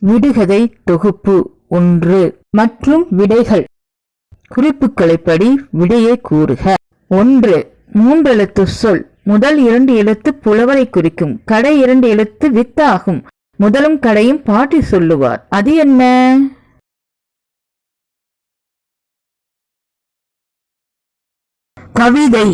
விடுகதை தொகுப்பு ஒன்று. மற்றும் விடைகள். குறிப்புகளைப்படி விடையை கூறுக. ஒன்று. மூன்றெழுத்து சொல். முதல் இரண்டு எழுத்து புலவரை குறிக்கும். கடை இரண்டு எழுத்து வித்தாகும். முதலும் கடையும் பாட்டி சொல்லுவார். அது என்ன? கவிதை.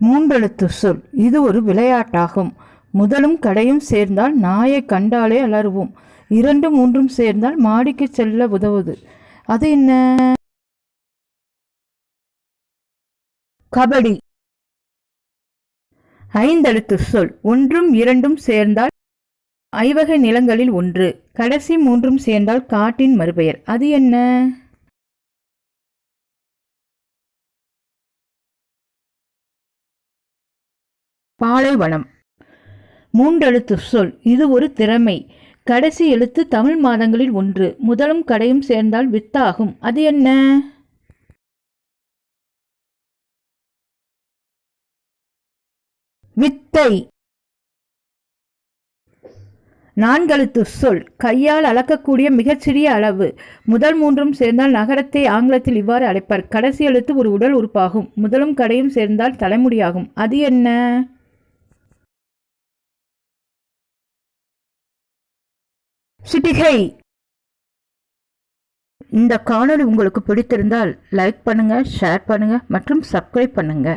மூன்றெழுத்து சொல். இது ஒரு விளையாட்டாகும். முதலும் கடையும் சேர்ந்தால் நாயை கண்டாலே அலறுவோம். இரண்டு மூன்றும் சேர்ந்தால் மாடிக்கு செல்ல உதவுது. அது என்ன? கபடி. ஐந்தெழுத்து சொல். ஒன்றும் இரண்டும் சேர்ந்தால் ஐவகை நிலங்களில் ஒன்று. கடைசி மூன்றும் சேர்ந்தால் காட்டின் மறுபெயர். அது என்ன? பாலைவனம். மூன்றெழுத்து சொல். இது ஒரு திறமை. கடைசி எழுத்து தமிழ் மாதங்களில் ஒன்று. முதலும் கடையும் சேர்ந்தால் வித்தாகும். அது என்ன? வித்தை. நான்கெழுத்து சொல். கையால் அளக்கக்கூடிய மிகச்சிறிய அளவு. முதல் மூன்றும் சேர்ந்தால் நகரத்தை ஆங்கிலத்தில் இவ்வாறு அழைப்பார். கடைசி எழுத்து ஒரு உடல் உறுப்பாகும். முதலும் கடையும் சேர்ந்தால் தலைமுடியாகும். அது என்ன? சிட்டிகை. இந்த காணொளி உங்களுக்கு பிடித்திருந்தால் லைக் பண்ணுங்க ஷேர் பண்ணுங்க மற்றும் சப்ஸ்கிரைப் பண்ணுங்க.